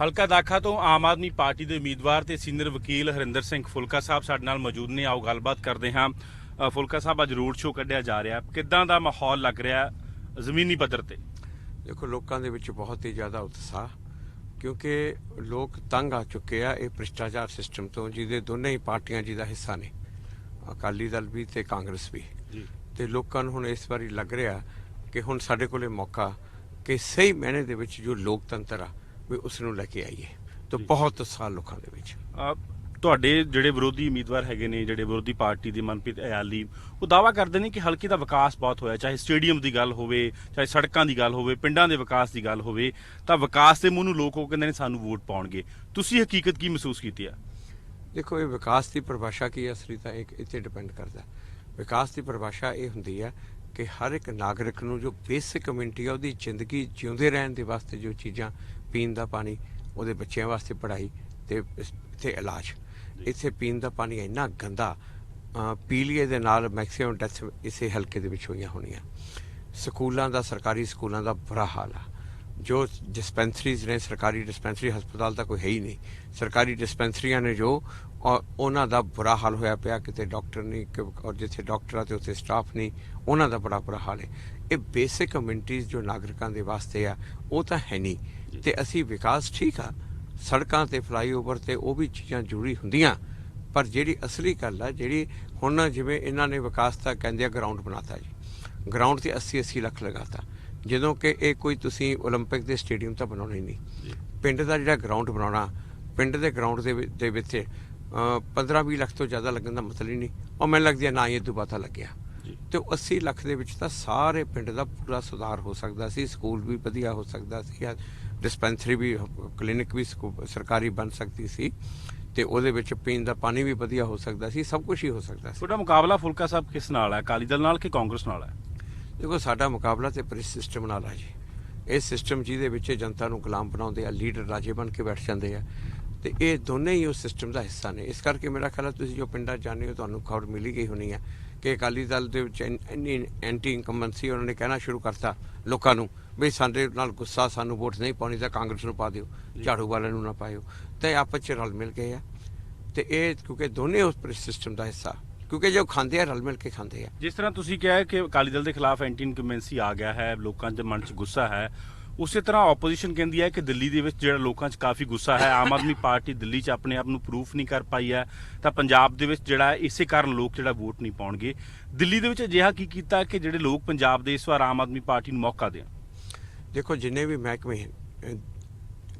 ਹਲਕਾ ਦਾਖਾ ਤੋਂ ਆਮ ਆਦਮੀ ਪਾਰਟੀ ਦੇ ਉਮੀਦਵਾਰ ਤੇ ਸੀਨੀਅਰ ਵਕੀਲ ਹਰਿੰਦਰ ਸਿੰਘ ਫੁਲਕਾ ਸਾਹਿਬ ਸਾਡੇ ਨਾਲ ਮੌਜੂਦ ਨੇ। ਆਓ ਗੱਲਬਾਤ ਕਰਦੇ ਹਾਂ। ਫੁਲਕਾ ਸਾਹਿਬ ਅੱਜ ਰੋਡ ਸ਼ੋਅ ਕੱਢਿਆ ਜਾ ਰਿਹਾ। ਕਿੱਦਾਂ ਦਾ ਮਾਹੌਲ ਲੱਗ ਰਿਹਾ ਜ਼ਮੀਨੀ ਪੱਧਰ ਤੇ? ਦੇਖੋ ਲੋਕਾਂ ਦੇ ਵਿੱਚ ਬਹੁਤ ਹੀ ਜ਼ਿਆਦਾ ਉਤਸ਼ਾਹ ਕਿਉਂਕਿ ਲੋਕ ਤੰਗ ਆ ਚੁੱਕੇ ਆ ਇਹ ਭ੍ਰਿਸ਼ਟਾਚਾਰ ਸਿਸਟਮ ਤੋਂ ਜਿਹਦੇ ਦੋਨੇ ਹੀ ਪਾਰਟੀਆਂ ਜਿਹਦਾ ਹਿੱਸਾ ਨੇ ਅਕਾਲੀ ਦਲ ਵੀ ਤੇ ਕਾਂਗਰਸ ਵੀ। ਤੇ ਲੋਕਾਂ ਨੂੰ ਹੁਣ ਇਸ ਵਾਰੀ ਲੱਗ ਰਿਹਾ ਕਿ ਹੁਣ ਸਾਡੇ ਕੋਲੇ ਮੌਕਾ ਕਿ ਸਹੀ ਮਾਇਨੇ ਦੇ ਵਿੱਚ ਜੋ ਲੋਕਤੰਤਰ ਆ ਵੀ ਉਸ ਨੂੰ ਲੈ ਕੇ ਆਈਏ। ਤਾਂ। ਬਹੁਤ ਉਤਸ਼ਾਹ ਲੋਕਾਂ ਦੇ ਵਿੱਚ। ਤੁਹਾਡੇ ਜਿਹੜੇ ਵਿਰੋਧੀ ਉਮੀਦਵਾਰ ਹੈਗੇ ਨੇ ਜਿਹੜੇ ਵਿਰੋਧੀ ਪਾਰਟੀ ਦੇ ਮਨਪ੍ਰੀਤ ਅਯਾਲੀ ਉਹ ਦਾਵਾ ਕਰਦੇ ਨੇ ਕਿ ਹਲਕੇ ਦਾ ਵਿਕਾਸ ਬਹੁਤ ਹੋਇਆ ਚਾਹੇ ਸਟੇਡੀਅਮ ਦੀ ਗੱਲ ਹੋਵੇ ਚਾਹੇ ਸੜਕਾਂ ਦੀ ਗੱਲ ਹੋਵੇ ਪਿੰਡਾਂ ਦੇ ਵਿਕਾਸ ਦੀ ਗੱਲ ਹੋਵੇ ਤਾਂ ਵਿਕਾਸ ਦੇ ਮੂੰਹ ਨੂੰ ਲੋਕ ਉਹ ਕਹਿੰਦੇ ਨੇ ਸਾਨੂੰ ਵੋਟ ਪਾਉਣਗੇ। ਤੁਸੀਂ ਹਕੀਕਤ ਕੀ ਮਹਿਸੂਸ ਕੀਤੀ ਆ? ਦੇਖੋ ਇਹ ਵਿਕਾਸ ਦੀ ਪਰਿਭਾਸ਼ਾ ਕੀ ਹੈ ਅਸਲੀ ਤਾਂ ਇੱਕ ਇੱਥੇ ਡਿਪੈਂਡ ਕਰਦਾ। ਵਿਕਾਸ ਦੀ ਪਰਿਭਾਸ਼ਾ ਇਹ ਹੁੰਦੀ ਹੈ ਕਿ ਹਰ ਇੱਕ ਨਾਗਰਿਕ ਨੂੰ ਜੋ ਬੇਸਿਕ ਕਮਿਊਨਿਟੀ ਹੈ ਉਹਦੀ ਜ਼ਿੰਦਗੀ ਜਿਉਂਦੇ ਰਹਿਣ ਦੇ ਵਾਸਤੇ ਜੋ ਚੀਜ਼ਾਂ ਪੀਣ ਦਾ ਪਾਣੀ ਉਹਦੇ ਬੱਚਿਆਂ ਵਾਸਤੇ ਪੜ੍ਹਾਈ ਤੇ ਤੇ ਇਲਾਜ। ਇੱਥੇ ਪੀਣ ਦਾ ਪਾਣੀ ਇੰਨਾ ਗੰਦਾ ਪੀਲੀਏ ਦੇ ਨਾਲ ਮੈਕਸਿਮਮ ਡੈਥ ਇਸੇ ਹਲਕੇ ਦੇ ਵਿੱਚ ਹੋਈਆਂ ਹੋਣੀਆਂ। ਸਕੂਲਾਂ ਦਾ ਸਰਕਾਰੀ ਸਕੂਲਾਂ ਦਾ ਬੁਰਾ ਹਾਲ ਆ। ਜੋ ਡਿਸਪੈਂਸਰੀਜ਼ ਨੇ ਸਰਕਾਰੀ ਡਿਸਪੈਂਸਰੀ ਹਸਪਤਾਲ ਤਾਂ ਕੋਈ ਹੈ ਹੀ ਨਹੀਂ। ਸਰਕਾਰੀ ਡਿਸਪੈਂਸਰੀਆਂ ਨੇ ਜੋ ਔਰ ਉਹਨਾਂ ਦਾ ਬੁਰਾ ਹਾਲ ਹੋਇਆ ਪਿਆ ਕਿਤੇ ਡਾਕਟਰ ਨਹੀਂ ਕਿ- ਔਰ ਜਿੱਥੇ ਡਾਕਟਰ ਆ ਤੇ ਉੱਥੇ ਸਟਾਫ ਨਹੀਂ ਉਹਨਾਂ ਦਾ ਬੜਾ ਬੁਰਾ ਹਾਲ ਹੈ ਇਹ ਬੇਸਿਕ ਕਮਿਊਨਿਟੀਜ਼ ਜੋ ਨਾਗਰਿਕਾਂ ਦੇ ਵਾਸਤੇ ਆ ਉਹ ਤਾਂ ਹੈ ਨਹੀਂ ਤੇ ਅਸੀਂ ਵਿਕਾਸ ਠੀਕ ਆ ਸੜਕਾਂ ਤੇ ਫਲਾਈਓਵਰ ਤੇ ਉਹ ਵੀ ਚੀਜ਼ਾਂ ਜ਼ਰੂਰੀ ਹੁੰਦੀਆਂ ਪਰ ਜਿਹੜੀ ਅਸਲੀ ਗੱਲ ਆ ਜਿਹੜੀ ਹੁਣ ਜਿਵੇਂ ਇਹਨਾਂ ਨੇ ਵਿਕਾਸ ਤਾਂ ਕਹਿੰਦੇ ਆ ਗਰਾਊਂਡ ਬਣਾਤਾ ਜੀ ਗਰਾਊਂਡ ਤੇ 80 80 ਲੱਖ ਲਗਾਤਾ ਜਦੋਂ ਕਿ ਇਹ ਕੋਈ ਤੁਸੀਂ 올림픽 ਦੇ ਸਟੇਡੀਅਮ ਤਾਂ ਬਣਾਉਣਾ ਹੀ ਨਹੀਂ ਪਿੰਡ ਦਾ ਜਿਹੜਾ ਗਰਾਊਂਡ ਬਣਾਉਣਾ ਪਿੰਡ ਦੇ ਗਰਾਊਂਡ ਦੇ ਵਿੱਚ- ਦੇ ਵਿੱਚ 15 20 ਲੱਖ ਤੋਂ ਜ਼ਿਆਦਾ ਲੱਗਣ ਦਾ ਮਤਲਬ ਹੀ ਨਹੀਂ। ਉਹ ਮੈਨੂੰ ਲੱਗਦੀ ਹੈ ਨਾ ਹੀ ਇਹ ਤੋਂ ਪਤਾ ਲੱਗਿਆ ਤੇ ਉਹ 80 ਲੱਖ ਦੇ ਵਿੱਚ ਤਾਂ ਸਾਰੇ ਪਿੰਡ ਦਾ ਪੂਰਾ ਸੁਧਾਰ ਹੋ ਸਕਦਾ ਸੀ ਸਕੂਲ ਵੀ ਵਧੀਆ ਹੋ ਸਕਦਾ ਸੀ ਡਿਸਪੈਂਸਰੀ ਵੀ ਕਲੀਨਿਕ ਵੀ ਸਰਕਾਰੀ ਬਣ ਸਕਦੀ ਸੀ ਤੇ ਉਹਦੇ ਵਿੱਚ ਪੀਣ ਦਾ ਪਾਣੀ ਵੀ ਵਧੀਆ ਹੋ ਸਕਦਾ ਸੀ ਸਭ ਕੁਝ ਹੀ ਹੋ ਸਕਦਾ ਸੀ। ਤੁਹਾਡਾ ਮੁਕਾਬਲਾ ਫੁਲਕਾ ਸਾਹਿਬ ਕਿਸ ਨਾਲ ਹੈ? ਅਕਾਲੀ ਦਲ ਨਾਲ ਕਿ ਕਾਂਗਰਸ ਨਾਲ ਹੈ? ਦੇਖੋ ਸਾਡਾ ਮੁਕਾਬਲਾ ਤੇ ਪ੍ਰਿਸ ਸਿਸਟਮ ਨਾਲ ਆ ਜੀ। ਇਹ ਸਿਸਟਮ ਜਿਹਦੇ ਵਿੱਚ ਜਨਤਾ ਨੂੰ ਗੁਲਾਮ ਬਣਾਉਂਦੇ ਆ ਲੀਡਰ ਰਾਜੇ ਬਣ ਕੇ ਬੈਠ ਜਾਂਦੇ ਆ। ਤੇ ਇਹ ਦੋਨੇ ਹੀ ਉਸ ਸਿਸਟਮ ਦਾ ਹਿੱਸਾ ਨੇ। ਇਸ ਕਰਕੇ ਮੇਰਾ ਖਿਆਲ ਹੈ ਤੁਸੀਂ ਜੋ ਪਿੰਡਾਂ ਜਾਂਦੇ ਹੋ ਤੁਹਾਨੂੰ ਖਬਰ ਮਿਲੀ ਗਈ ਹੋਣੀ ਆ ਕਿ ਅਕਾਲੀ ਦਲ ਦੇ ਵਿੱਚ ਇੰਨ- ਐਂਟੀ ਇਨਕੰਬੈਂਸੀ ਉਹਨਾਂ ਨੇ ਕਹਿਣਾ ਸ਼ੁਰੂ ਕਰਤਾ ਲੋਕਾਂ ਨੂੰ ਵੀ ਸਾਡੇ ਨਾਲ ਗੁੱਸਾ ਸਾਨੂੰ ਵੋਟ ਨਹੀਂ ਪਾਉਣੀ ਤਾਂ ਕਾਂਗਰਸ ਨੂੰ ਪਾ ਦਿਓ ਝਾੜੂ ਵਾਲਿਆਂ ਨੂੰ ਨਾ ਪਾਇਓ। ਤੇ ਆਪਸ 'ਚ ਰਲ ਮਿਲ ਗਏ ਆ। ਤੇ ਇਹ ਕਿਉਂਕਿ ਦੋਨੇ ਉਸ ਸਿਸਟਮ ਦਾ ਹਿੱਸਾ ਕਿਉਂਕਿ ਜੋ ਖਾਂਦੇ ਆ ਰਲ ਮਿਲ ਕੇ ਖਾਂਦੇ ਆ। ਜਿਸ ਤਰ੍ਹਾਂ ਤੁਸੀਂ ਕਿਹਾ ਹੈ ਕਿ ਅਕਾਲੀ ਦਲ ਦੇ ਖਿਲਾਫ ਐਂਟੀ ਇਨਕਮੈਂਸੀ ਆ ਗਿਆ ਹੈ ਲੋਕਾਂ ਦੇ ਮਨ 'ਚ ਗੁੱਸਾ ਹੈ ਉਸੇ ਤਰ੍ਹਾਂ ਆਪੋਜੀਸ਼ਨ ਕਹਿੰਦੀ ਹੈ ਕਿ ਦਿੱਲੀ ਦੇ ਵਿੱਚ ਜਿਹੜਾ ਲੋਕਾਂ 'ਚ ਕਾਫੀ ਗੁੱਸਾ ਹੈ, ਆਮ ਆਦਮੀ ਪਾਰਟੀ ਦਿੱਲੀ 'ਚ ਆਪਣੇ ਆਪ ਨੂੰ ਪ੍ਰੂਫ ਨਹੀਂ ਕਰ ਪਾਈ ਹੈ, ਤਾਂ ਪੰਜਾਬ ਦੇ ਵਿੱਚ ਜਿਹੜਾ ਇਸੇ ਕਾਰਨ ਲੋਕ ਜਿਹੜਾ ਵੋਟ ਨਹੀਂ ਪਾਉਣਗੇ। ਦਿੱਲੀ ਦੇ ਵਿੱਚ ਅਜਿਹਾ ਕੀ ਕੀਤਾ ਕਿ ਜਿਹੜੇ ਲੋਕ ਪੰਜਾਬ ਦੇ ਇਸ ਵਾਰ ਆਮ ਆਦਮੀ ਪਾਰਟੀ ਨੂੰ ਮੌਕਾ ਦੇਣ? ਦੇਖੋ, ਜਿੰਨੇ ਵੀ ਮਹਿਕਮੇ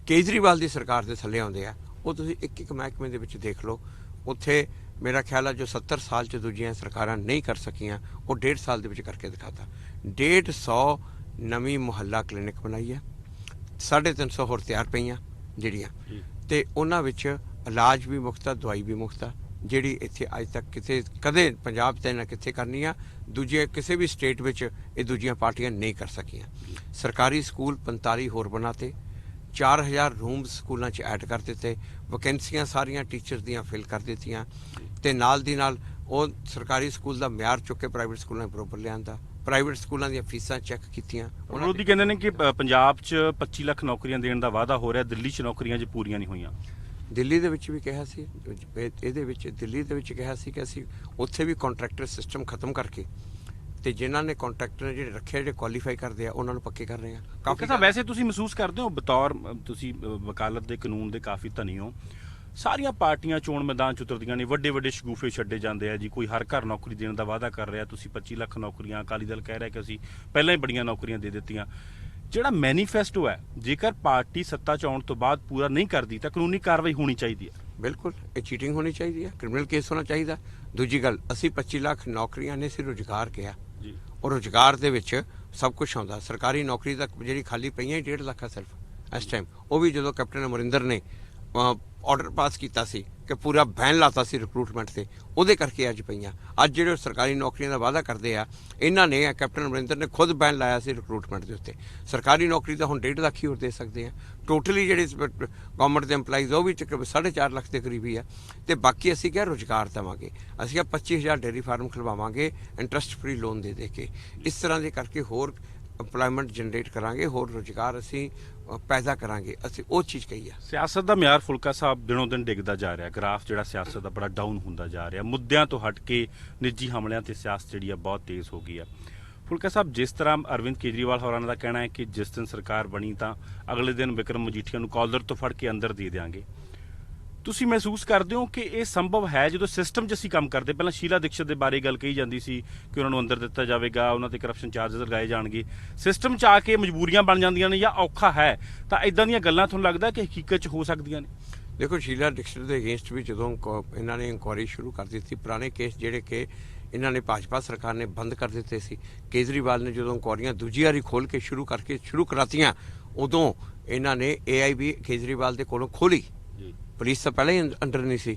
ਕੇਜਰੀਵਾਲ ਦੀ ਸਰਕਾਰ ਦੇ ਥੱਲੇ ਆਉਂਦੇ ਆ, ਉਹ ਤੁਸੀਂ ਇੱਕ ਇੱਕ ਮਹਿਕਮੇ ਦੇ ਵਿੱਚ ਦੇਖ ਲਓ। ਉੱਥੇ ਮੇਰਾ ਖਿਆਲ ਆ ਜੋ 70 ਸਾਲ ਚ ਦੂਜੀਆਂ ਸਰਕਾਰਾਂ ਨਹੀਂ ਕਰ ਸਕੀਆਂ, ਉਹ 1.5 ਸਾਲ ਦੇ ਵਿੱਚ ਕਰਕੇ ਦਿਖਾਤਾ। 150 ਨਵੀਂ ਮੁਹੱਲਾ ਕਲੀਨਿਕ ਬਣਾਈ ਹੈ। 350 ਹੋਰ ਤਿਆਰ ਪਈਆਂ ਜਿਹੜੀਆਂ। ਤੇ ਉਹਨਾਂ ਵਿੱਚ ਇਲਾਜ ਵੀ ਮੁਫਤ ਆ ਦਵਾਈ ਵੀ ਮੁਫਤ ਆ ਜਿਹੜੀ ਇੱਥੇ ਅੱਜ ਤੱਕ ਕਿਤੇ ਕਦੇ ਪੰਜਾਬ 'ਚ ਨਾ ਕਿੱਥੇ ਕਰਨੀ ਆ ਦੂਜੇ ਕਿਸੇ ਵੀ ਸਟੇਟ ਵਿੱਚ ਇਹ ਦੂਜੀਆਂ ਪਾਰਟੀਆਂ ਨਹੀਂ ਕਰ ਸਕੀਆਂ। ਸਰਕਾਰੀ ਸਕੂਲ 45 ਹੋਰ ਬਣਾਤੇ 4000 ਰੂਮਸ ਸਕੂਲਾਂ 'ਚ ਐਡ ਕਰ ਦਿੱਤੇ ਵੈਕੈਂਸੀਆਂ ਸਾਰੀਆਂ ਟੀਚਰ ਦੀਆਂ ਫਿਲ ਕਰ ਦਿੱਤੀਆਂ। ਤੇ ਨਾਲ ਦੀ ਨਾਲ ਉਹ ਸਰਕਾਰੀ ਸਕੂਲ ਦਾ ਮਿਆਰ ਚੁੱਕ ਕੇ ਪ੍ਰਾਈਵੇਟ ਸਕੂਲਾਂ 'ਚ ਬਰੋਬਰ ਲਿਆਂਦਾ। ਪ੍ਰਾਈਵੇਟ ਸਕੂਲਾਂ ਦੀਆਂ ਫੀਸਾਂ ਚੈੱਕ ਕੀਤੀਆਂ। ਵਿਰੋਧੀ ਕਹਿੰਦੇ ਨੇ ਕਿ ਪ- ਪੰਜਾਬ 'ਚ 25 ਲੱਖ ਨੌਕਰੀਆਂ ਦੇਣ ਦਾ ਵਾਅਦਾ ਹੋ ਰਿਹਾ ਦਿੱਲੀ 'ਚ ਨੌਕਰੀਆਂ 'ਚ ਪੂਰੀਆਂ ਨਹੀਂ ਹੋਈਆਂ। ਦਿੱਲੀ ਦੇ ਵਿੱਚ ਵੀ ਕਿਹਾ ਸੀ ਇਹ- ਇਹਦੇ ਵਿੱਚ ਦਿੱਲੀ ਦੇ ਵਿੱਚ ਕਿਹਾ ਸੀ ਕਿ ਅਸੀਂ ਉੱਥੇ ਵੀ ਕੰਟਰੈਕਟਰ ਸਿਸਟਮ ਖਤਮ ਕਰਕੇ ਤੇ ਜਿਨ੍ਹਾਂ ਨੇ ਕੰਟਰੈਕਟਰ ਜਿਹੜੇ ਰੱਖੇ ਜਿਹੜੇ ਕੁਆਲੀਫਾਈ ਕਰਦੇ ਆ ਉਹਨਾਂ ਨੂੰ ਪੱਕੇ ਕਰ ਰਹੇ ਆ। ਕਾਫੀ ਤਾਂ ਵੈਸੇ ਤੁਸੀਂ ਮਹਿਸੂਸ ਕਰਦੇ ਹੋ ਬਤੌਰ ਅ, ਤੁਸੀਂ ਅ, ਵਕਾਲਤ ਦੇ ਕਾਨੂੰਨ ਦੇ ਕਾਫੀ ਧਨੀ ਹੋ। ਸਾਰੀਆਂ ਪਾਰਟੀਆਂ ਚੋਣ ਮੈਦਾਨ ਚ ਉਤਰਦੀਆਂ ਨੇ ਵੱਡੇ ਵੱਡੇ ਸ਼ਗੂਫੇ ਛੱਡੇ ਜਾਂਦੇ ਆ ਜੀ ਕੋਈ ਹਰ ਘਰ ਨੌਕਰੀ ਦੇਣ ਦਾ ਵਾਅਦਾ ਕਰ ਰਿਹਾ ਤੁਸੀਂ 25 ਲੱਖ ਨੌਕਰੀਆਂ ਅਕਾਲੀ ਦਲ ਕਹਿ ਰਿਹਾ ਕਿ ਅਸੀਂ ਪਹਿਲਾਂ ਹੀ ਬੜੀਆਂ ਨੌਕਰੀਆਂ ਦੇ ਦਿੱਤੀਆਂ। ਜਿਹੜਾ ਮੈਨੀਫੈਸਟੋ ਹੈ ਜੇਕਰ ਪਾਰਟੀ ਸੱਤਾ ਚ ਆਉਣ ਤੋਂ ਬਾਅਦ ਪੂਰਾ ਨਹੀਂ ਕਰਦੀ ਤਾਂ ਕਾਨੂੰਨੀ ਕਾਰਵਾਈ ਹੋਣੀ ਚਾਹੀਦੀ ਹੈ। ਬਿਲਕੁਲ ਇਹ ਚੀਟਿੰਗ ਹੋਣੀ ਚਾਹੀਦੀ ਹੈ ਕ੍ਰਿਮੀਨਲ ਕੇਸ ਹੋਣਾ ਚਾਹੀਦਾ। ਦੂਜੀ ਗੱਲ ਅਸੀਂ 25 ਲੱਖ ਨੌਕਰੀਆਂ ਨੇ ਸਿਰ ਰੁਜ਼ਗਾਰ ਕਿਹਾ। ਜੀ। ਔਰ ਰੁਜ਼ਗਾਰ ਦੇ ਵਿੱਚ ਸਭ ਕੁਝ ਆਉਂਦਾ ਸਰਕਾਰੀ ਨੌਕਰੀ ਤੱਕ ਜਿਹੜੀ ਖਾਲੀ ਪਈਆਂ ਹੀ 1.5 ਲੱਖ ਆ ਸਿਰਫ ਇਸ ਟਾਈਮ ਉਹ ਵੀ ਜਦੋਂ ਕੈਪਟਨ ਅਮਰਿੰਦਰ ਨੇ ਆਰਡਰ ਪਾਸ ਕੀਤਾ ਸੀ ਕਿ ਪੂਰਾ ਬੈਨ ਲਾਤਾ ਸੀ ਰਿਕਰੂਟਮੈਂਟ ਤੇ। ਉਹਦੇ ਕਰਕੇ ਅੱਜ ਪਈਆਂ। ਅੱਜ ਜਿਹੜੇ ਸਰਕਾਰੀ ਨੌਕਰੀਆਂ ਦਾ ਵਾਅਦਾ ਕਰਦੇ ਆ, ਇਹਨਾਂ ਨੇ ਕੈਪਟਨ ਅਮਰਿੰਦਰ ਨੇ ਖੁਦ ਬੈਨ ਲਾਇਆ ਸੀ ਰਿਕਰੂਟਮੈਂਟ ਦੇ ਉੱਤੇ। ਸਰਕਾਰੀ ਨੌਕਰੀ ਤਾਂ ਹੁਣ 1.5 ਲੱਖ ਹੀ ਹੋਰ ਦੇ ਸਕਦੇ ਆ। ਟੋਟਲੀ ਜਿਹੜੇ ਗਵਰਨਮੈਂਟ ਦੇ EMPLOYEES ਉਹ ਵੀ ਤਕਰੀਬਨ 4.5 ਲੱਖ ਦੇ ਕਰੀਬ ਹੀ ਆ। ਤੇ ਬਾਕੀ ਅਸੀਂ ਕਿਹਾ ਰੁਜ਼ਗਾਰ ਦੇਵਾਂਗੇ। ਅਸੀਂ ਕਿਹਾ 25000 ਡੇਅਰੀ ਫਾਰਮ ਖਲਵਾਵਾਂਗੇ ਇੰਟਰਸਟ ਫ੍ਰੀ ਲੋਨ ਦੇ ਦੇ ਕੇ। ਇਸ ਤਰ੍ਹਾਂ ਦੇ ਕਰਕੇ ਹੋਰ EMPLOYMENT ਜਨਰੇਟ ਕਰਾਂਗੇ, ਹੋਰ ਰੋਜ਼ਗਾਰ ਅਸੀਂ ਪੈਦਾ ਕਰਾਂਗੇ। ਅਸੀਂ ਉਹ ਚੀਜ਼ ਕਹੀ ਆ। ਸਿਆਸਤ ਦਾ ਮਿਆਰ ਫੁਲਕਾ ਸਾਹਿਬ ਦਿਨੋਂ ਦਿਨ ਡਿੱਗਦਾ ਜਾ ਰਿਹਾ। ਗ੍ਰਾਫ ਜਿਹੜਾ ਸਿਆਸਤ ਦਾ ਬੜਾ ਡਾਊਨ ਹੁੰਦਾ ਜਾ ਰਿਹਾ। ਮੁੱਦਿਆਂ ਤੋਂ ਹਟ ਕੇ ਨਿੱਜੀ ਹਮਲਿਆਂ ਤੇ ਸਿਆਸਤ ਜਿਹੜੀ ਆ ਬਹੁਤ ਤੇਜ਼ ਹੋ ਗਈ ਆ। ਫੁਲਕਾ ਸਾਹਿਬ, ਜਿਸ ਤਰ੍ਹਾਂ ਅਰਵਿੰਦ ਕੇਜਰੀਵਾਲ ਹੋਰਾਂ ਦਾ ਕਹਿਣਾ ਹੈ ਕਿ ਜਿਸ ਦਿਨ ਸਰਕਾਰ ਬਣੀ ਤਾਂ ਅਗਲੇ ਦਿਨ ਵਿਕਰਮ ਮਜੀਠੀਆ ਨੂੰ ਕਾਲਰ ਤੋਂ ਫੜ ਕੇ ਅੰਦਰ ਦੇ ਦੇਾਂਗੇ ਤੁਸੀਂ ਮਹਿਸੂਸ ਕਰਦੇ ਹੋ ਕਿ ਇਹ ਸੰਭਵ ਹੈ ਜਦੋਂ ਸਿਸਟਮ 'ਚ ਅਸੀਂ ਕੰਮ ਕਰਦੇ ਪਹਿਲਾਂ ਸ਼ੀਲਾ ਦੀਕਸ਼ਤ ਦੇ ਬਾਰੇ ਗੱਲ ਕਹੀ ਜਾਂਦੀ ਸੀ ਕਿ ਉਹਨਾਂ ਨੂੰ ਅੰਦਰ ਦਿੱਤਾ ਜਾਵੇਗਾ, ਉਹਨਾਂ ਤੇ ਕਰਪਸ਼ਨ ਚਾਰजेस ਲਗਾਏ ਜਾਣਗੇ। ਸਿਸਟਮ 'ਚ ਆ ਕੇ ਮਜਬੂਰੀਆਂ ਬਣ ਜਾਂਦੀਆਂ ਨੇ ਜਾਂ ਔਖਾ ਹੈ? ਤਾਂ ਇਦਾਂ ਦੀਆਂ ਗੱਲਾਂ ਤੁਹਾਨੂੰ ਲੱਗਦਾ ਕਿ ਹਕੀਕਤ 'ਚ ਹੋ ਸਕਦੀਆਂ ਨੇ? ਦੇਖੋ, ਸ਼ੀਲਾ ਦੀਕਸ਼ਤ ਦੇ ਅਗੇਂਸਟ ਵੀ ਜਦੋਂ ਇਹਨਾਂ ਨੇ ਇਨਕੁਆਇਰੀ ਸ਼ੁਰੂ ਕਰ ਦਿੱਤੀ, ਪੁਰਾਣੇ ਕੇਸ ਜਿਹੜੇ ਕਿ ਇਹਨਾਂ ਨੇ ਭਾਜਪਾ ਸਰਕਾਰ ਨੇ ਬੰਦ ਕਰ ਦਿੱਤੇ ਸੀ, ਕੇਜਰੀਵਾਲ ਨੇ ਜਦੋਂ ਇਨਕੁਆਇਰੀਆਂ ਦੂਜੀ ਵਾਰੀ ਖੋਲ ਕੇ ਸ਼ੁਰੂ ਕਰਕੇ ਸ਼ੁਰੂ ਕਰਾਤੀਆਂ, ਉਦੋਂ ਇਹਨਾਂ ਨੇ ਏਆਈਬੀ ਕੇਜਰੀਵਾਲ ਦੇ ਕੋਲੋਂ ਖੋਲੀ ਪੁਲਿਸ ਤਾਂ ਪਹਿਲਾਂ ਹੀ ਅੰਡਰ ਨਹੀਂ ਸੀ।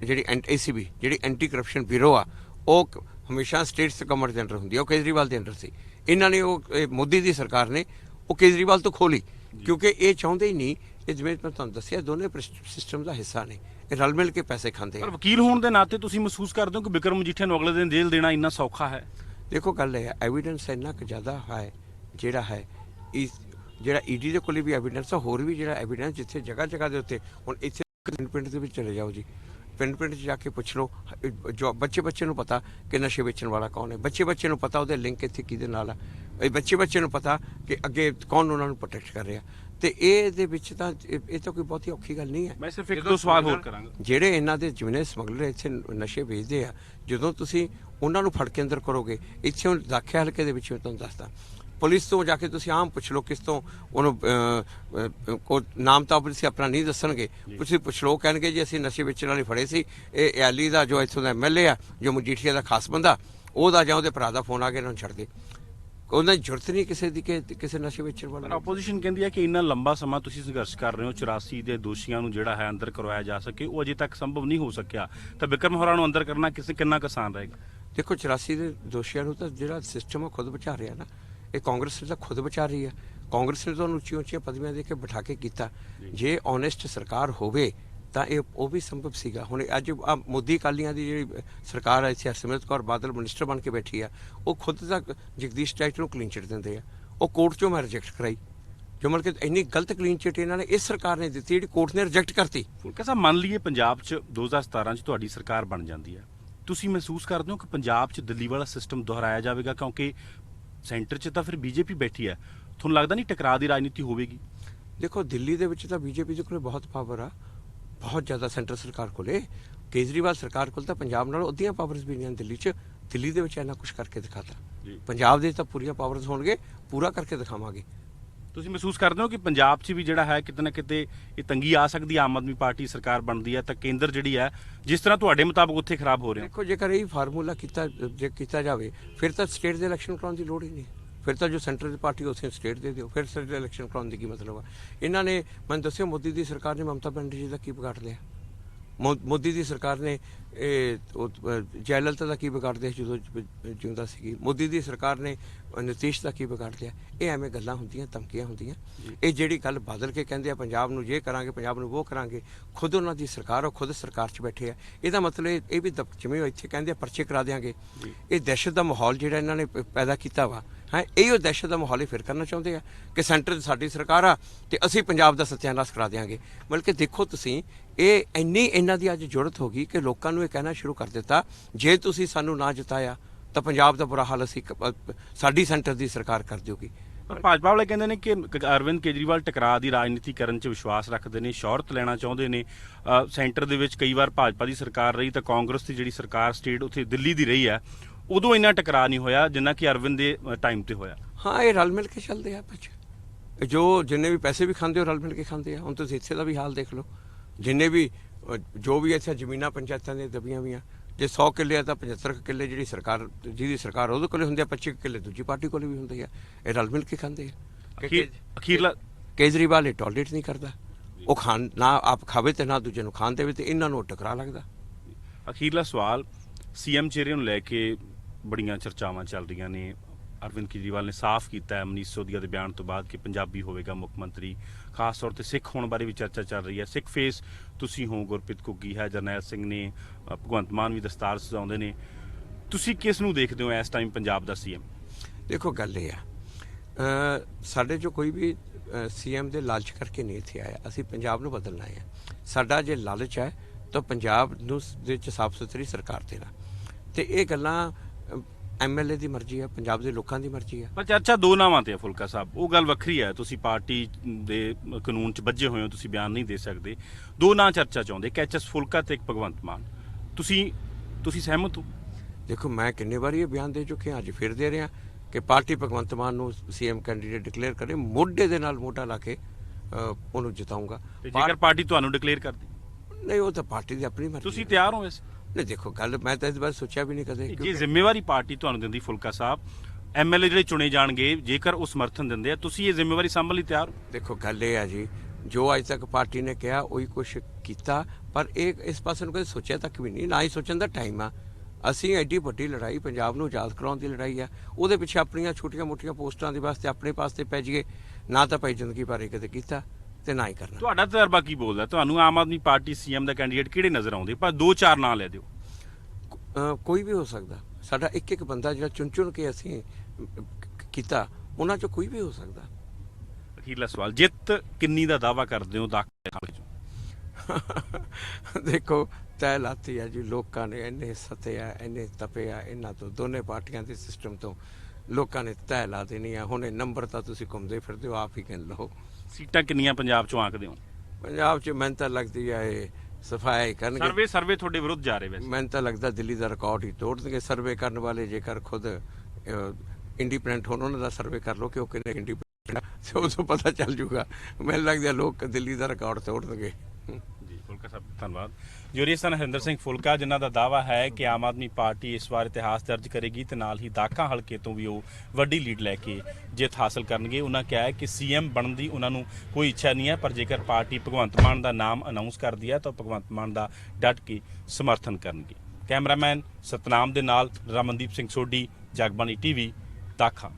ਜਿਹੜੀ ਏਸੀਬੀ ਜਿਹੜੀ ਐਂਟੀ ਕਰਪਸ਼ਨ ਬਿਊਰੋ ਆ ਉਹ ਹਮੇਸ਼ਾ ਸਟੇਟਸ ਤੇ ਕਮਰ ਦੇ ਅੰਡਰ ਹੁੰਦੀ ਆ ਉਹ ਕੇਜਰੀਵਾਲ ਦੇ ਅੰਡਰ ਸੀ। ਇਹਨਾਂ ਨੇ ਉਹ ਮੋਦੀ ਦੀ ਸਰਕਾਰ ਨੇ ਉਹ ਕੇਜਰੀਵਾਲ ਤੋਂ ਖੋਲੀ ਕਿਉਂਕਿ ਇਹ ਚਾਹੁੰਦੇ ਹੀ ਨਹੀਂ ਇਹ ਜਿਵੇਂ ਮੈਂ ਤੁਹਾਨੂੰ ਦੱਸਿਆ ਦੋਨੇ ਸਿਸਟਮ ਦਾ ਹਿੱਸਾ ਨੇ। ਇਹ ਰਲ ਮਿਲ ਕੇ ਪੈਸੇ ਖਾਂਦੇ ਪਰ ਵਕੀਲ ਹੋਣ ਦੇ ਨਾਤੇ ਤੁਸੀਂ ਮਹਿਸੂਸ ਕਰਦੇ ਹੋ ਕਿ ਵਿਕਰਮ ਮਜੀਠੀਆ ਨੂੰ ਅਗਲੇ ਦਿਨ ਜੇਲ੍ਹ ਦੇਣਾ ਇੰਨਾ ਸੌਖਾ ਹੈ? ਦੇਖੋ ਗੱਲ ਇਹ ਹੈ ਐਵੀਡੈਂਸ ਇੰਨਾ ਕੁ ਜ਼ਿਆਦਾ ਹੈ ਜਿਹੜਾ ਹੈ ਇਸ ਜਿਹੜਾ ਈਡੀ ਦੇ ਕੋਲ ਵੀ ਐਵੀਡੈਂਸ ਆ ਹੋਰ ਵੀ ਜਿਹੜਾ ਐਵੀਡੈਂਸ ਜਿੱਥੇ ਜਗ੍ਹਾ ਜਗ੍ਹਾ ਦੇ ਉੱਤੇ ਹੁਣ ਇੱਥੇ ਪਿੰਡ ਪਿੰਡ ਦੇ ਵਿੱਚ ਚਲੇ ਜਾਓ ਜੀ। ਪਿੰਡ ਪਿੰਡ 'ਚ ਜਾ ਕੇ ਪੁੱਛ ਲਓ। ਜੋ ਬੱਚੇ ਬੱਚੇ ਨੂੰ ਪਤਾ ਕਿ ਨਸ਼ੇ ਵੇਚਣ ਵਾਲਾ ਕੌਣ ਹੈ। ਬੱਚੇ ਬੱਚੇ ਨੂੰ ਪਤਾ ਉਹਦੇ ਲਿੰਕ ਇੱਥੇ ਕਿਹਦੇ ਨਾਲ ਆ। ਇਹ ਬੱਚੇ ਬੱਚੇ ਨੂੰ ਪਤਾ ਕਿ ਅੱਗੇ ਕੌਣ ਉਹਨਾਂ ਨੂੰ ਪ੍ਰੋਟੈਕਟ ਕਰ ਰਿਹਾ। ਤੇ ਇਹ ਦੇ ਵਿੱਚ ਤਾਂ ਇਹ ਇਹ ਤਾਂ ਕੋਈ ਬਹੁਤੀ ਔਖੀ ਗੱਲ ਨਹੀਂ ਹੈ। ਮੈਂ ਸਿਰਫ ਇੱਕ ਦੋ ਸਵਾਲ ਹੋਰ ਕਰਾਂਗਾ। ਜਿਹੜੇ ਇਹਨਾਂ ਦੇ ਜਿਵੇਂ ਸਮਗਲਰ ਇੱਥੇ ਨਸ਼ੇ ਵੇਚਦੇ ਆ ਜਦੋਂ ਤੁਸੀਂ ਉਹਨਾਂ ਨੂੰ ਫੜ ਕੇ ਅੰਦਰ ਕਰੋਗੇ ਇੱਥੇ ਹੁਣ ਦਾਖਿਆ ਹਲਕੇ ਦੇ ਵਿੱਚ ਮੈਂ ਤੁਹਾਨੂੰ ਦੱਸਦਾ। ਪੁਲਿਸ ਤੋਂ ਜਾ ਕੇ ਤੁਸੀਂ ਆਮ ਪੁੱਛ ਲਓ ਕਿਸ ਤੋਂ ਉਹਨੂੰ ਕੋ ਨਾਮ ਤਾਂ ਪੁਲਿਸ ਆਪਣਾ ਨਹੀਂ ਦੱਸਣਗੇ। ਤੁਸੀਂ ਪੁੱਛ ਲਓ ਕਹਿਣਗੇ ਜੀ ਅਸੀਂ ਨਸ਼ੇ ਵੇਚਣ ਵਾਲੇ ਫੜੇ ਸੀ। ਇਹ ਐਲੀ ਦਾ ਜੋ ਇੱਥੋਂ ਦਾ ਐਮਐਲਏ ਆ ਜੋ ਮਜੀਠੀਆ ਦਾ ਖਾਸ ਬੰਦਾ ਉਹਦਾ ਜਾਂ ਉਹਦੇ ਭਰਾ ਦਾ ਫੋਨ ਆ ਕੇ ਇਹਨਾਂ ਨੂੰ ਛੱਡ ਦੇ। ਉਹਨਾਂ ਦੀ ਜ਼ਰੂਰਤ ਨਹੀਂ ਕਿਸੇ ਦੀ ਕਿ ਕਿਸੇ ਨਸ਼ੇ ਵੇਚਣ ਪਰ ਵਾਲਾ ਆਪੋਜੀਸ਼ਨ ਕਹਿੰਦੀ ਹੈ ਕਿ ਇੰਨਾ ਲੰਬਾ ਸਮਾਂ ਤੁਸੀਂ ਸੰਘਰਸ਼ ਕਰ ਰਹੇ ਹੋ 84 ਦੇ ਦੋਸ਼ੀਆਂ ਨੂੰ ਜਿਹੜਾ ਹੈ ਅੰਦਰ ਕਰਵਾਇਆ ਜਾ ਸਕੇ ਉਹ ਅਜੇ ਤੱਕ ਸੰਭਵ ਨਹੀਂ ਹੋ ਸਕਿਆ। ਤਾਂ ਵਿਕਰਮ ਹੋਰਾਂ ਨੂੰ ਅੰਦਰ ਕਰਨਾ ਕਿਸੇ ਕਿੰਨਾ ਕੁ ਆਸਾਨ ਰਹੇਗਾ? ਦੇਖੋ 84 ਦੇ ਦੋਸ਼ੀਆਂ ਨੂੰ ਤਾਂ ਜਿਹੜਾ ਸਿਸਟਮ ਆ ਖੁਦ ਬਚਾ ਰਿਹਾ ਨਾ। ਇਹ ਕਾਂਗਰਸ ਨੇ ਤਾਂ ਖੁਦ ਬਚਾ ਰਹੀ ਹੈ। ਕਾਂਗਰਸ ਨੇ ਤਾਂ ਉਹਨੂੰ ਉੱਚੀਆਂ ਪਦਵੀਆਂ ਦੇ ਕੇ ਬਿਠਾ ਕੇ ਕੀਤਾ। ਜੇ। ਓਨੈਸਟ ਸਰਕਾਰ ਹੋਵੇ ਤਾਂ ਇਹ ਉਹ ਵੀ ਸੰਭਵ ਸੀਗਾ। ਹੁਣ ਅੱਜ ਆਹ ਮੋਦੀ ਅਕਾਲੀਆਂ ਦੀ ਜਿਹੜੀ ਸਰਕਾਰ ਹੈ ਹਰਸਿਮਰਤ ਕੌਰ ਬਾਦਲ ਮਿਨਿਸਟਰ ਬਣ ਕੇ ਬੈਠੀ ਆ ਉਹ ਖੁਦ ਤੱਕ ਜਗਦੀਸ਼ ਟਾਈਟ ਨੂੰ ਕਲੀਨ ਚਿਟ ਦਿੰਦੇ ਆ। ਉਹ ਕੋਰਟ ਚੋਂ ਮੈਂ ਰਿਜੈਕਟ ਕਰਾਈ। ਜੋ ਮਤਲਬ ਕਿ ਇੰਨੀ ਗਲਤ ਕਲੀਨ ਚਿਟ ਇਹਨਾਂ ਨੇ ਇਸ ਸਰਕਾਰ ਨੇ ਦਿੱਤੀ ਜਿਹੜੀ ਕੋਰਟ ਨੇ ਰਿਜੈਕਟ ਕਰਤੀ। ਫੁਲਕਾ ਸਾਹਿਬ ਮੰਨ ਲਈਏ ਪੰਜਾਬ 'ਚ 2017 'ਚ ਤੁਹਾਡੀ ਸਰਕਾਰ ਬਣ ਜਾਂਦੀ ਹੈ। ਤੁਸੀਂ ਮਹਿਸੂਸ ਕਰਦੇ ਹੋ ਕਿ ਪੰਜਾਬ 'ਚ ਦਿੱਲੀ ਵਾਲਾ ਸਿਸਟਮ ਦੁਹਰਾਇਆ ਜਾਵੇਗਾ? ਕਿਉਂਕਿ ਸੈਂਟਰ 'ਚ ਤਾਂ ਫਿਰ ਬੀਜੇਪੀ ਬੈਠੀ ਹੈ। ਤੁਹਾਨੂੰ ਲੱਗਦਾ ਨਹੀਂ ਟਕਰਾਅ ਦੀ ਰਾਜਨੀਤੀ ਹੋਵੇਗੀ? ਦੇਖੋ ਦਿੱਲੀ ਦੇ ਵਿੱਚ ਤਾਂ ਬੀਜੇਪੀ ਦੇ ਕੋਲ ਬਹੁਤ ਪਾਵਰ ਆ। ਬਹੁਤ ਜ਼ਿਆਦਾ ਸੈਂਟਰ ਸਰਕਾਰ ਕੋਲੇ। ਕੇਜਰੀਵਾਲ ਸਰਕਾਰ ਕੋਲ ਤਾਂ ਪੰਜਾਬ ਨਾਲੋਂ ਅੱਧੀਆਂ ਪਾਵਰਸ ਵੀ ਨਹੀਂ ਦਿੱਲੀ 'ਚ। ਦਿੱਲੀ ਦੇ ਵਿੱਚ ਇੰਨਾ ਕੁਝ ਕਰਕੇ ਦਿਖਾਤਾ। ਪੰਜਾਬ ਦੇ ਤਾਂ ਪੂਰੀਆਂ ਪਾਵਰਸ ਹੋਣਗੇ ਪੂਰਾ ਕਰਕੇ ਦਿਖਾਵਾਂਗੇ। ਤੁਸੀਂ ਮਹਿਸੂਸ ਕਰਦੇ ਹੋ ਕਿ ਪੰਜਾਬ 'ਚ ਵੀ ਜਿਹੜਾ ਹੈ ਕਿਤੇ ਨਾ ਕਿਤੇ ਇਹ ਤੰਗੀ ਆ ਸਕਦੀ ਆਮ ਆਦਮੀ ਪਾਰਟੀ ਸਰਕਾਰ ਬਣਦੀ ਹੈ ਤਾਂ ਕੇਂਦਰ ਜਿਹੜੀ ਹੈ, ਜਿਸ ਤਰ੍ਹਾਂ ਤੁਹਾਡੇ ਮੁਤਾਬਕ ਉੱਥੇ ਖਰਾਬ ਹੋ ਰਿਹਾ। ਦੇਖੋ, ਜੇਕਰ ਇਹ ਫਾਰਮੂਲਾ ਕੀਤਾ, ਜੇ ਕੀਤਾ ਜਾਵੇ, ਫਿਰ ਤਾਂ ਸਟੇਟ ਦੇ ਇਲੈਕਸ਼ਨ ਕਰਾਉਣ ਦੀ ਲੋੜ ਹੀ ਨਹੀਂ। ਫਿਰ ਤਾਂ ਜੋ ਸੈਂਟਰ ਦੀ ਪਾਰਟੀ ਉਸੇ ਸਟੇਟ ਦੇ ਦਿਓ, ਫਿਰ ਸਟੇਟ ਦੇ ਇਲੈਕਸ਼ਨ ਕਰਾਉਣ ਦੀ ਕੀ ਮਤਲਬ ਆ? ਇਹਨਾਂ ਨੇ, ਮੈਨੂੰ ਦੱਸਿਓ ਮੋਦੀ ਦੀ ਸਰਕਾਰ ਨੇ ਮਮਤਾ ਬੈਨਰਜੀ ਦਾ ਕੀ ਵਿਗਾੜ ਲਿਆ? ਮੋਦੀ ਦੀ ਸਰਕਾਰ ਨੇ ਇਹ ਜੈਲਲਤਾ ਦਾ ਕੀ ਵਿਗਾੜ ਲਿਆ ਜਦੋਂ ਜਿਉਂਦਾ ਸੀਗੀ ਮੋਦੀ ਦੀ ਸਰਕਾਰ ਨੇ ਨਿਤੀਸ਼ ਦਾ ਕੀ ਵਿਗਾੜ ਲਿਆ? ਇਹ ਐਵੇਂ ਗੱਲਾਂ ਹੁੰਦੀਆਂ ਧਮਕੀਆਂ ਹੁੰਦੀਆਂ। ਇਹ ਜਿਹੜੀ ਗੱਲ ਬਦਲ ਕੇ ਕਹਿੰਦੇ ਆ ਪੰਜਾਬ ਨੂੰ ਇਹ ਕਰਾਂਗੇ ਪੰਜਾਬ ਨੂੰ ਉਹ ਕਰਾਂਗੇ ਖੁਦ ਉਹਨਾਂ ਦੀ ਸਰਕਾਰ ਉਹ ਖੁਦ ਸਰਕਾਰ 'ਚ ਬੈਠੇ ਆ। ਇਹਦਾ ਮਤਲਬ ਇਹ ਵੀ ਜਿਵੇਂ ਉਹ ਇੱਥੇ ਕਹਿੰਦੇ ਆ ਪਰਚੇ ਕਰਾ ਦਿਆਂਗੇ। ਇਹ ਦਹਿਸ਼ਤ ਦਾ ਮਾਹੌਲ ਜਿਹੜਾ ਇਹਨਾਂ ਨੇ ਪੈਦਾ ਕੀਤਾ ਵਾ ਹੈ, ਇਹ ਉਹ ਦਹਿਸ਼ਤ ਦਾ ਮਾਹੌਲ ਹੀ ਫਿਰ ਕਰਨਾ ਚਾਹੁੰਦੇ ਆ ਕਿ ਸੈਂਟਰ 'ਚ ਸਾਡੀ ਸਰਕਾਰ ਆ ਤੇ ਅਸੀਂ ਪੰਜਾਬ ਦਾ ਸੱਤਿਆਨਾਸ਼ ਕਰਾ ਦਿਆਂਗੇ। ਬਲਕਿ ਦੇਖੋ ਤੁਸੀਂ, ਇਹ ਇੰਨੀ ਇਹਨਾਂ ਦੀ ਅੱਜ ਜ਼ਰੂਰਤ ਹੋ ਗਈ ਕਿ ਲੋਕਾਂ ਨੂੰ ਇਹ ਕਹਿਣਾ ਸ਼ੁਰੂ ਕਰ ਦਿੱਤਾ, ਜੇ ਤੁਸੀਂ ਸਾਨੂੰ ਨਾ ਜਿਤਾਇਆ, ਤਾਂ ਪੰਜਾਬ ਦਾ ਬੁਰਾ ਹਾਲ ਅਸੀਂ ਸਾਡੀ ਸੈਂਟਰ ਦੀ ਸਰਕਾਰ ਕਰ ਦਿਓਗੀ ਪਰ ਭਾਜਪਾ ਵਾਲੇ ਕਹਿੰਦੇ ਨੇ ਕਿ ਅਰਵਿੰਦ ਕੇਜਰੀਵਾਲ ਟਕਰਾਅ ਦੀ ਰਾਜਨੀਤੀ ਕਰਨ 'ਚ ਵਿਸ਼ਵਾਸ ਰੱਖਦੇ ਨੇ, ਸ਼ੌਹਰਤ ਲੈਣਾ ਚਾਹੁੰਦੇ ਨੇ। ਸੈਂਟਰ ਦੇ ਵਿੱਚ ਕਈ ਵਾਰ ਭਾਜਪਾ ਦੀ ਸਰਕਾਰ ਰਹੀ ਤਾਂ ਕਾਂਗਰਸ ਦੀ ਜਿਹੜੀ ਸਰਕਾਰ ਸਟੇਟ ਉੱਥੇ ਦਿੱਲੀ ਦੀ ਰਹੀ ਆ ਉਦੋਂ ਇੰਨਾ ਟਕਰਾਅ ਨਹੀਂ ਹੋਇਆ ਜਿੰਨਾ ਕਿ ਅਰਵਿੰਦ ਦੇ ਟਾਈਮ ਤੇ ਹੋਇਆ। ਹਾਂ ਇਹ ਰਲ ਮਿਲ ਕੇ ਚੱਲਦੇ ਆ ਬੱਚੇ ਜੋ ਜਿੰਨੇ ਵੀ ਪੈਸੇ ਵੀ ਖਾਂਦੇ ਹੋ ਰਲ ਮਿਲ ਕੇ ਖਾਂਦੇ ਆ। ਹੁਣ ਤੁਸੀਂ ਇੱਥੇ ਦਾ ਵੀ ਹਾਲ ਦੇਖ ਲਓ। ਜਿੰਨੇ ਵੀ ਜੋ ਵੀ ਇੱਥੇ ਜ਼ਮੀਨਾਂ ਪੰਚਾਇਤਾਂ ਦੀਆਂ ਦਬੀਆਂ ਵੀਆਂ ਜੇ 100 ਕਿੱਲੇ ਆ ਤਾਂ 75 ਕੁ ਕਿੱਲੇ ਜਿਹੜੀ ਸਰਕਾਰ ਜਿਹਦੀ ਸਰਕਾਰ ਉਹਦੇ ਕੋਲੇ ਹੁੰਦੇ ਆ 25 ਕੁ ਕਿੱਲੇ ਦੂਜੀ ਪਾਰਟੀ ਕੋਲੇ ਵੀ ਹੁੰਦੇ ਆ। ਇਹ ਰਲ ਮਿਲ ਕੇ ਖਾਂਦੇ ਆ। ਅਖੀਰ ਅਖੀਰਲਾ ਕੇਜਰੀਵਾਲ ਇਹ ਟੋਲਰੇਟ ਨਹੀਂ ਕਰਦਾ। ਉਹ ਖਾਣ ਨਾ ਆਪ ਖਾਵੇ ਤੇ ਨਾ ਦੂਜੇ ਨੂੰ ਖਾਣ ਦੇਵੇ ਤੇ ਇਹਨਾਂ ਨੂੰ ਟਕਰਾ ਲੱਗਦਾ। ਅਖੀਰਲਾ ਸਵਾਲ ਸੀਐਮ ਚਿਹਰੇ ਨੂੰ ਲੈ ਕੇ ਬੜੀਆਂ ਚਰਚਾਵਾਂ ਚੱਲ ਰਹੀਆਂ ਨੇ। ਅਰਵਿੰਦ ਕੇਜਰੀਵਾਲ ਨੇ ਸਾਫ਼ ਕੀਤਾ ਹੈ ਮਨੀਸ਼ ਸੋਦੀਆ ਦੇ ਬਿਆਨ ਤੋਂ ਬਾਅਦ ਕਿ ਪੰਜਾਬੀ ਹੋਵੇਗਾ ਮੁੱਖ ਮੰਤਰੀ। ਖਾਸ ਤੌਰ ਤੇ ਸਿੱਖ ਹੋਣ ਬਾਰੇ ਵੀ ਚਰਚਾ ਚੱਲ ਰਹੀ ਹੈ। ਸਿੱਖ ਫੇਸ ਤੁਸੀਂ ਹੋ ਗੁਰਪ੍ਰੀਤ ਘੁੱਗੀ ਹੈ, ਜਰਨੈਲ ਸਿੰਘ ਨੇ ਭਗਵੰਤ ਮਾਨ ਵੀ ਦਸਤਾਰ ਸਜਾਉਂਦੇ ਨੇ। ਤੁਸੀਂ ਕਿਸ ਨੂੰ ਦੇਖਦੇ ਹੋ ਇਸ ਟਾਈਮ ਪੰਜਾਬ ਦਾ ਸੀਐਮ ਦੇਖੋ, ਗੱਲ ਇਹ ਆ ਸਾਡੇ ਜੋ ਕੋਈ ਵੀ ਸੀਐਮ ਦੇ ਲਾਲਚ ਕਰਕੇ ਨਹੀਂ ਇੱਥੇ ਆਇਆ। ਅਸੀਂ ਪੰਜਾਬ ਨੂੰ ਬਦਲਣਾ ਹੈ। ਸਾਡਾ ਜੇ ਲਾਲਚ ਹੈ, ਤਾਂ ਪੰਜਾਬ ਨੂੰ ਦੇ ਚ ਸਾਫ਼ ਸੁਥਰੀ ਸਰਕਾਰ ਦੇਣਾ। ਤੇ ਇਹ ਗੱਲਾਂ ਐਮਐਲਏ ਦੀ ਮਰਜ਼ੀ ਹੈ ਪੰਜਾਬ ਦੇ ਲੋਕਾਂ ਦੀ ਮਰਜ਼ੀ ਹੈ ਪਰ ਚਰਚਾ ਦੋ ਨਾਵਾਂ ਤੇ ਹੈ ਫੁਲਕਾ ਸਾਹਿਬ। ਉਹ ਗੱਲ ਵੱਖਰੀ ਹੈ ਤੁਸੀਂ ਪਾਰਟੀ ਦੇ ਕਾਨੂੰਨ 'ਚ ਵੱਜੇ ਹੋਏ ਹੋ ਤੁਸੀਂ ਬਿਆਨ ਨਹੀਂ ਦੇ ਸਕਦੇ। ਦੋ ਨਾਂ ਚਰਚਾ ਚਾਹੁੰਦੇ ਇੱਕ ਐਚਐਸ ਫੁਲਕਾ ਤੇ ਇੱਕ ਭਗਵੰਤ ਮਾਨ। ਤੁਸੀਂ ਤੁਸੀਂ ਸਹਿਮਤ ਹੋ? ਦੇਖੋ ਮੈਂ ਕਿੰਨੇ ਵਾਰੀ ਇਹ ਬਿਆਨ ਦੇ ਚੁੱਕਿਆ ਅੱਜ ਫਿਰ ਦੇ ਰਿਹਾ ਕਿ ਪਾਰਟੀ ਭਗਵੰਤ ਮਾਨ ਨੂੰ ਸੀਐਮ ਕੈਂਡੀਡੇਟ ਡਿਕਲੇਅਰ ਕਰੇ ਮੋਢੇ ਦੇ ਨਾਲ ਮੋਢਾ ਲਾ ਕੇ ਉਹਨੂੰ ਜਿਤਾਉਂਗਾ। ਜੇਕਰ ਪਾਰਟੀ ਤੁਹਾਨੂੰ ਡਿਕਲੇਅਰ ਕਰਦੀ? ਨਹੀਂ ਉਹ ਤਾਂ ਪਾਰਟੀ ਦੀ ਆਪਣੀ ਮਰਜ਼ੀ ਤੁਸੀਂ। ਤਿਆਰ ਹੋ ਵੈਸੇ ਨਹੀਂ ਦੇਖੋ ਗੱਲ ਮੈਂ ਤਾਂ ਇਸ ਬਾਰੇ ਸੋਚਿਆ ਵੀ ਨਹੀਂ ਕਦੇ ਜੇ ਜ਼ਿੰਮੇਵਾਰੀ ਪਾਰਟੀ ਤੁਹਾਨੂੰ ਦਿੰਦੀ ਫੁਲਕਾ ਸਾਹਿਬ। ਐਮਐਲਏ ਜਿਹੜੇ ਚੁਣੇ ਜਾਣਗੇ ਜੇਕਰ ਉਹ ਸਮਰਥਨ ਦਿੰਦੇ ਆ ਤੁਸੀਂ ਇਹ ਜ਼ਿੰਮੇਵਾਰੀ ਸੰਭਾਲ ਲਈ ਤਿਆਰ ਦੇਖੋ ਗੱਲ ਇਹ ਆ ਜੀ ਜੋ ਅੱਜ ਤੱਕ ਪਾਰਟੀ ਨੇ ਕਿਹਾ ਉਹੀ ਕੁਝ ਕੀਤਾ ਪਰ ਇਹ ਇਸ ਪਾਸੇ ਨੂੰ ਕਦੇ ਸੋਚਿਆ ਤੱਕ ਵੀ ਨਹੀਂ ਨਾ ਹੀ ਸੋਚਣ ਦਾ ਟਾਈਮ ਆ। ਅਸੀਂ ਐਡੀ ਵੱਡੀ ਲੜਾਈ ਪੰਜਾਬ ਨੂੰ ਆਜ਼ਾਦ ਕਰਾਉਣ ਦੀ ਲੜਾਈ ਆ ਉਹਦੇ ਪਿੱਛੇ ਆਪਣੀਆਂ ਛੋਟੀਆਂ-ਮੋਟੀਆਂ ਪੋਸਟਾਂ ਦੇ ਵਾਸਤੇ ਆਪਣੇ ਪਾਸਤੇ ਪੈ ਜਾਈਏ ਨਾ ਤਾਂ ਭਾਈ ਜ਼ਿੰਦਗੀ ਬਾਰੇ ਕਦੇ ਕੀਤਾ। ਤੇ ਨਾ ਹੀ ਕਰਨਾ। ਤੁਹਾਡਾ ਤਜਰਬਾ ਕੀ ਬੋਲਦਾ? ਤੁਹਾਨੂੰ ਆਮ ਆਦਮੀ ਪਾਰਟੀ ਸੀਐਮ ਦਾ ਕੈਂਡੀਡੇਟ ਕਿਹੜੇ ਨਜ਼ਰ ਆਉਂਦੇ? ਪਰ ਦੋ ਚਾਰ ਨਾਂ ਲੈ ਦਿਓ। ਅ, ਕੋਈ ਵੀ ਹੋ ਸਕਦਾ। ਸਾਡਾ ਇੱਕ ਇੱਕ ਬੰਦਾ ਜਿਹੜਾ ਚੁਣ ਚੁਣ ਕੇ ਅਸੀਂ ਅ, ਕ- ਕੀਤਾ ਉਹਨਾਂ ਚੋਂ ਕੋਈ ਵੀ ਹੋ ਸਕਦਾ। ਅਖੀਰਲਾ ਸਵਾਲ ਜਿੱਤ ਕਿੰਨੀ ਦਾ ਦਾਵਾ ਕਰਦੇ ਹੋ ਦਾਖਲੇ ਚੋਂ ਦੇਖੋ ਤੈ ਲਾਤੀ ਹੈ ਜੀ ਲੋਕਾਂ ਨੇ ਇੰਨੇ ਸਤਿਆ ਇੰਨੇ ਤਪਿਆ ਇਹਨਾਂ ਤੋਂ ਦੋਨੇ ਪਾਰਟੀਆਂ ਦੇ ਸਿਸਟਮ ਤੋਂ ਲੋਕਾਂ ਨੇ ਤੈ ਲਾ ਦੇਣੀ ਆ। ਹੁਣ ਇਹ ਨੰਬਰ ਤਾਂ ਤੁਸੀਂ ਘੁੰਮਦੇ ਫਿਰਦੇ ਹੋ ਆਪ ਹੀ ਗਿਣ ਲਓ। ਸੀਟਾਂ ਕਿੰਨੀਆਂ ਪੰਜਾਬ ਚੋਂ ਆਂਕਦੇ ਹੋ? ਪੰਜਾਬ 'ਚ ਮੈਨੂੰ ਤਾਂ ਲੱਗਦੀ ਆ ਇਹ ਸਫ਼ਾਈ ਕਰਨਗੇ। ਸਰਵੇ ਸਰਵੇ ਤੁਹਾਡੇ ਵਿਰੁੱਧ ਜਾ ਰਹੇ ਵੈਸੇ। ਮੈਨੂੰ ਤਾਂ ਲੱਗਦਾ ਦਿੱਲੀ ਦਾ ਰਿਕਾਰਡ ਹੀ ਤੋੜ ਦੇਣਗੇ। ਸਰਵੇ ਕਰਨ ਵਾਲੇ ਜੇਕਰ ਖੁਦ ਇੰਡੀਪੈਂਡੈਂਟ ਹੋਣ ਉਹਨਾਂ ਦਾ ਸਰਵੇ ਕਰ ਲਓ ਕਿ ਉਹ ਕਿੰਨੇ ਇੰਡੀਪੈਂਡੈਂਟ ਤੇ ਉਦੋਂ ਪਤਾ ਚੱਲ ਜੂਗਾ। ਮੈਨੂੰ ਲੱਗਦਾ ਲੋਕ ਦਿੱਲੀ ਦਾ ਰਿਕਾਰਡ ਤੋੜ ਦੇਣਗੇ। ਜੀ ਫੁਲਕਾ ਸਾਹਿਬ, ਧੰਨਵਾਦ। ਜੁਰੀ ਸਨ ਹਰਿੰਦਰ ਸਿੰਘ ਫੁਲਕਾ, ਜਿਨ੍ਹਾਂ ਦਾ ਦਾਵਾ ਹੈ ਕਿ ਆਮ ਆਦਮੀ ਪਾਰਟੀ ਇਸ ਵਾਰ ਇਤਿਹਾਸ ਦਰਜ ਕਰੇਗੀ ਤੇ ਨਾਲ ਹੀ ਦਾਖਾ ਹਲਕੇ ਤੋਂ ਵੀ ਉਹ ਵੱਡੀ ਲੀਡ ਲੈ ਕੇ ਜਿੱਤ ਹਾਸਲ ਕਰਨਗੇ। ਉਹਨਾਂ ਕਿਹਾ ਹੈ ਕਿ ਸੀਐਮ ਬਣਨ ਦੀ ਉਹਨਾਂ ਨੂੰ ਕੋਈ ਇੱਛਾ ਨਹੀਂ ਹੈ, ਪਰ ਜੇਕਰ ਪਾਰਟੀ ਭਗਵੰਤ ਮਾਨ ਦਾ ਨਾਮ ਅਨਾਉਂਸ ਕਰਦੀ ਹੈ, ਤਾਂ ਉਹ ਭਗਵੰਤ ਮਾਨ ਦਾ ਡਟ ਕੇ ਸਮਰਥਨ ਕਰਨਗੇ। ਕੈਮਰਾਮੈਨ ਸਤਨਾਮ ਦੇ ਨਾਲ ਰਮਨਦੀਪ ਸਿੰਘ ਸੋਢੀ, ਜਗਬਾਣੀ ਟੀਵੀ, ਦਾਖਾ।